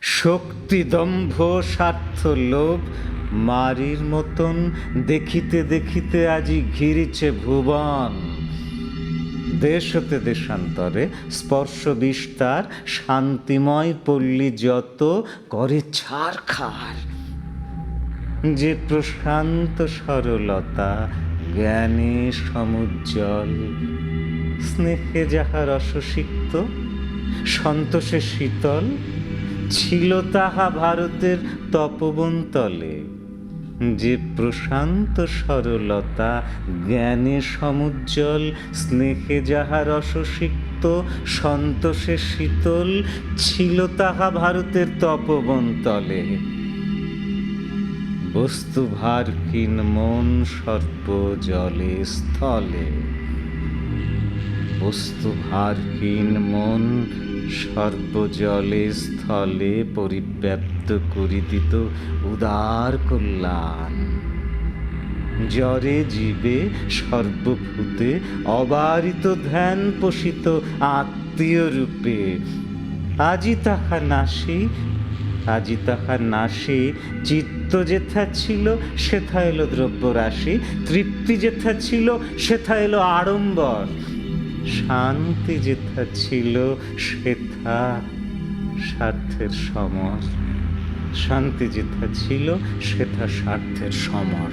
শক্তি দম্ভ স্বার্থ লোভ, মারির মতন দেখিতে দেখিতে আজি ঘিরিছে ভুবন। দেশ হতে দেশান্তরে স্পর্শ বিস্তার, শান্তিময় পল্লী যত করে ছাড় খার। যে প্রশান্ত সরলতা জ্ঞানে সমুজ্জ্বল, স্নেহে যাহা রসসিক্ত, সন্তোষে শীতল ছিল তাহা ভারতের তপবন তলে যে প্রশান্ত সরলতা, জ্ঞানে সমুজ্জ্বল, স্নেহে যাহা রসসিক্ত, সন্তোষে শীতল, ছিল তাহা ভারতের তপবন তলে বস্তু ভারহীন মন সর্প জলে স্থলে। বস্তু ভারহীন মন সর্বজলে স্থলে পরিব্যাপ্ত করি দিত উদার কল্যাণ। জ্বরে জীবে সর্বভূতে অবারিত ধ্যান পোষিত আত্মীয় রূপে। আজি তাহা নাশি আজি তাহা নাশি চিত্ত যেথা ছিল, সেথা এলো দ্রব্য রাশি তৃপ্তি যেথা ছিল, সেথা এলো আড়ম্বর। শান্তি যেথা ছিল সেথা স্বার্থের সমর। শান্তি যেথা ছিল সেথা স্বার্থের সমর।